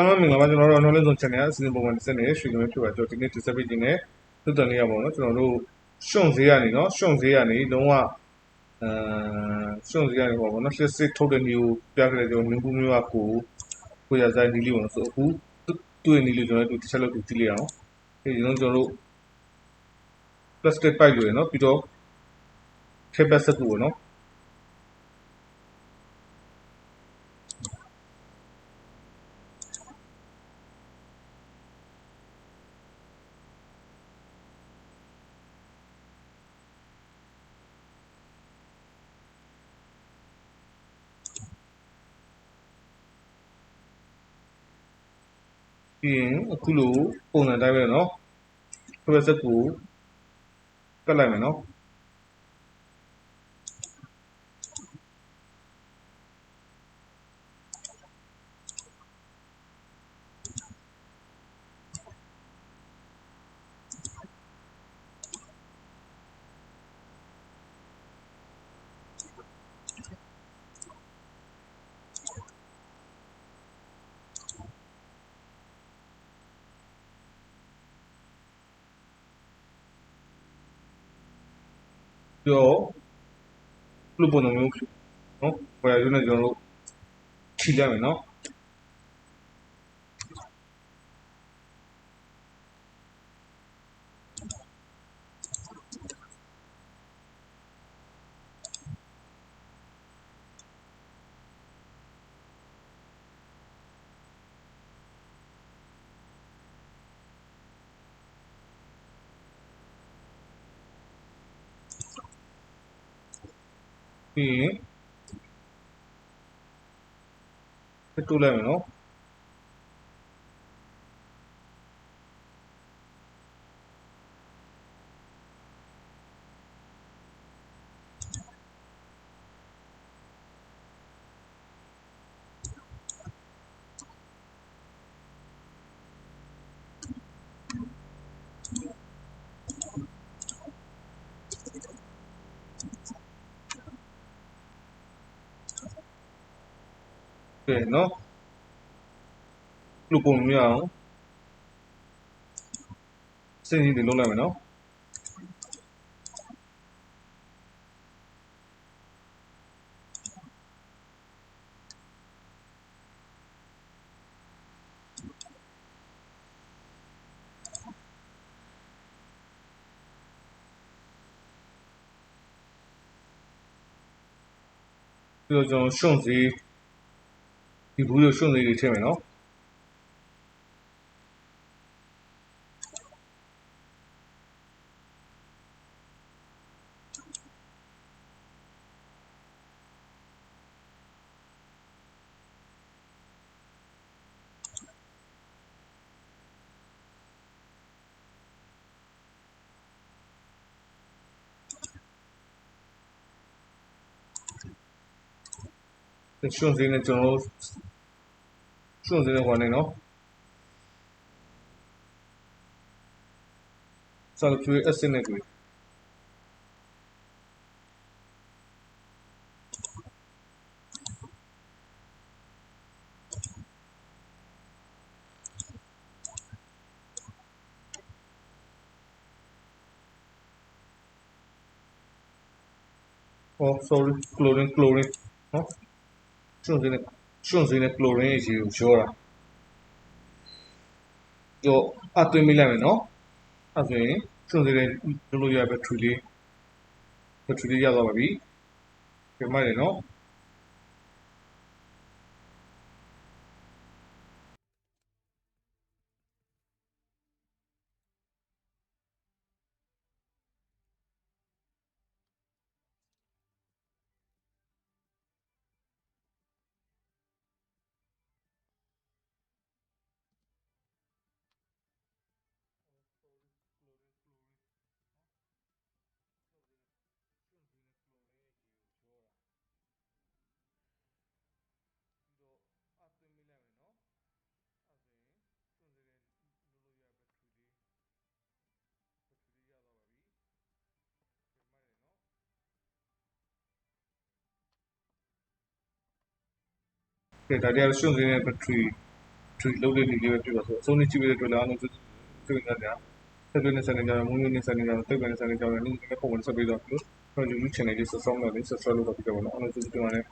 အားလုံးမင်္ဂလာပါကျွန်တော်တို့ Online Lesson Channel အစီအစဉ်ပုံမှန်တစ်ဆက်နဲ့ရွှေလင်းဖြစ်ပါကျွန်တော်ဒီနေ့တင်ဆက်ပေးခြင်းနဲ့သွတ်တန်လေးရပါတော့ကျွန်တော်တို့ရှွန့်ဈေးကနေနော်ရှွန့်ဈေးကနေလုံးဝအဲရှွန့်ဈေးကနေပေါ့ဗောနော်ရှစ်စစ်ထုတ်တဲ့မျိုးပြခဲ့တဲ့ကျွန်တော်မြင်းကူးမျိုးကကိုကိုရဆိုင်နီးလေးပေါ့ဆိုအခုတွေ့နီးလေးကျွန်တော်တို့တစ်ချက်လောက်ကြည့်လိုက်အောင်ဒီကျွန်တော်ကျွန်တော်တို့ plastic pipe လို့ရနော်ပြီးတော့ capacitor ပေါ့နော် ပြီးရင်အခုလိုပုံစံတိုင်းပဲเนาะဖက်ဆက်ကိုကတ်လိုက်မယ်เนาะ ပြီးတော့ဘယ်လိုပုံစံမျိုးနော်ဝယ်ရုံးနဲ့ကျွန်တော်တို့ခြိလိုက်မယ်နော် ပြီးရင်တိုးလိုက်မယ်နော် ကဲနော်လူပုံမျိုးအောင်စင်ကြီးတွေလုံးလိုက်မယ်နော်ပြီးတော့ကျွန်တော်ရှုံစီ ဒီဘူးရရှုံစီတွေထည့်မယ်နော်ရှုံစီနဲ့ကျွန်တော် ရှုံစီနဲ့ခွာနေနော်ဆာလ်ဖျူရစ်အက်ဆစ်နဲ့တွေ့အော် sorry chlorine chlorine နော်ရှုံစင်းနဲ့ ရှုံစင်းနဲ့ကလိုရင်းရေကိုရောတာတော့အသွင်းမိလိုက်မယ်နော်အဲဆိုရင်ရှုံစင်းနဲ့လုပ်လို့ရဘက်ထရီလေးဘက်ထရီလေးရသွားပါပြီပြန်မှတယ်နော် ကဲဒါတရားရှုံစင်းနဲ့ဘက်ထရီ tree လုပ်တဲ့နေလေးပဲဖြစ်ပါဆိုအဆုံးနဲ့ကြည့်ရတဲ့အတွက်လည်းအားလုံးကျေးဇူးတင်ကြကြဆက်ပြီးနေစနေကြမွေးနေ့နေစနေကြတိတ်ပဲနေစနေကြလည်းဒီကပုံစံဆက်ပြီးတော့လို့ကျွန်တော် YouTube channel လေး subscribe လုပ်ပြီး subscribe လုပ်တော့ပြကြပါတော့အားလုံးကျေးဇူးတင်ပါတယ်